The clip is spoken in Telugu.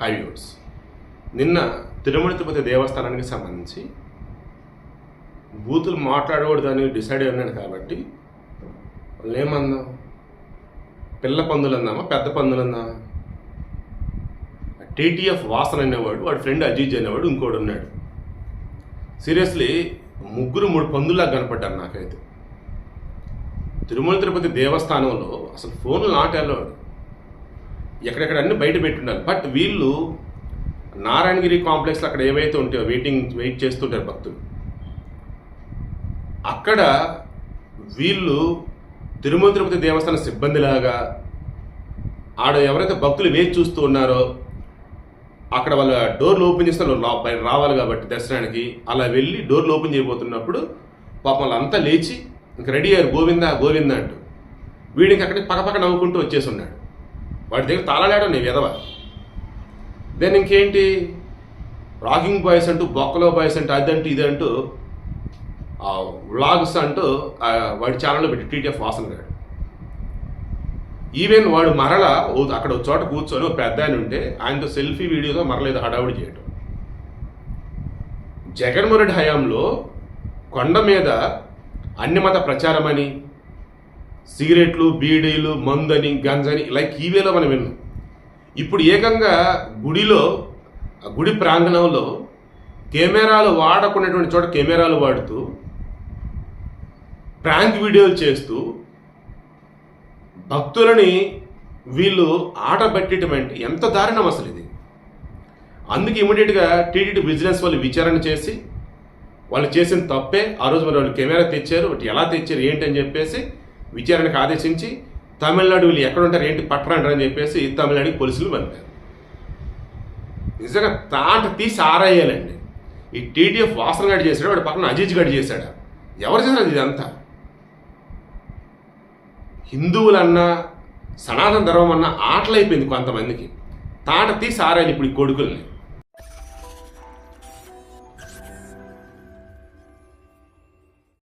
హై వ్యూర్స్ నిన్న తిరుమల తిరుపతి దేవస్థానానికి సంబంధించి బూతులు మాట్లాడకూడదని డిసైడ్ అయి ఉన్నాడు కాబట్టి వాళ్ళు ఏమందాం? పిల్ల పందులు అందామా? పెద్ద పందులు అందామా? టీటీఎఫ్ వాసన అనేవాడు వాడి ఫ్రెండ్ అజీజ్ అనేవాడు ఇంకోడు ఉన్నాడు. సీరియస్లీ ముగ్గురు మూడు పందుల్లా కనపడ్డారు నాకైతే. తిరుమల తిరుపతి దేవస్థానంలో అసలు ఫోన్లు నాట్ ఎక్కడెక్కడ అన్ని బయట పెట్టుండాలి బట్ వీళ్ళు నారాయణగిరి కాంప్లెక్స్లో అక్కడ ఏవైతే ఉంటాయో వెయిటింగ్ వెయిట్ చేస్తుంటారు భక్తులు అక్కడ వీళ్ళు తిరుమల తిరుపతి దేవస్థాన సిబ్బందిలాగా ఆడ ఎవరైతే భక్తులు వేచి చూస్తూ ఉన్నారో అక్కడ వాళ్ళ డోర్లు ఓపెన్ చేస్తే వాళ్ళు బయట రావాలి కాబట్టి దర్శనానికి అలా వెళ్ళి డోర్లు ఓపెన్ చేయబోతున్నప్పుడు పాపం వాళ్ళంతా లేచి ఇంక రెడీ అయ్యారు గోవిందా గోవిందా అంటూ. వీడికి అక్కడికి పక్కపక్క నవ్వుకుంటూ వచ్చేసి ఉన్నాడు. వాడి దగ్గర తాళాడాడు నీ విధవ? దెన్ ఇంకేంటి? రాకింగ్ బాయ్స్ అంటూ బొక్కలో బాయ్స్ అంటూ అదంటూ ఇదంటూ అంటూ వ్లాగ్స్ అంటూ వాడి ఛానల్లో పెట్టి టీటీఎఫ్ వాసన గాడు. ఈవెన్ వాడు మరల అక్కడ ఒక చోట కూర్చొని పెద్ద ఆయన ఉంటే ఆయనతో సెల్ఫీ వీడియోతో మరలేదు హడావుడి చేయటం. జగన్మోహన్ రెడ్డి హయాంలో కొండ మీద అన్ని మత ప్రచారమని సిగరెట్లు బీడీలు మందని గంజని లైక్ కీవేలో మనం విన్నాం. ఇప్పుడు ఏకంగా గుడిలో గుడి ప్రాంగణంలో కెమెరాలు వాడకున్నటువంటి చోట కెమెరాలు వాడుతూ ప్రాంక్ వీడియోలు చేస్తూ భక్తులని వీళ్ళు ఆట పెట్టడం అంటే ఎంత దారుణం అసలు ఇది. అందుకే ఇమీడియట్గా టీటీడీ విజిలెన్స్ వాళ్ళు విచారణ చేసి వాళ్ళు చేసిన తప్పే ఆ రోజు మరి వాళ్ళు కెమెరా తెచ్చారు వాటి ఎలా తెచ్చారు ఏంటి అని చెప్పేసి విచారణకు ఆదేశించి తమిళనాడు వీళ్ళు ఎక్కడుంటారు ఏంటి పట్టరంటారు అని చెప్పేసి తమిళనాడుకి పోలీసులు పంపారు. నిజంగా తాట తీసి ఆరాయాలండి ఈ టీడీఎఫ్ వాసన గడి చేశాడు వాడు పక్కన అజీజ్ గడి చేశాడు. ఎవరు చేశారు ఇదంతా? హిందువులన్నా సనాతన ధర్మం అన్న ఆటలైపోయింది కొంతమందికి. తాట తీసి ఆరాయాలి ఇప్పుడు ఈ కొడుకుల్ని.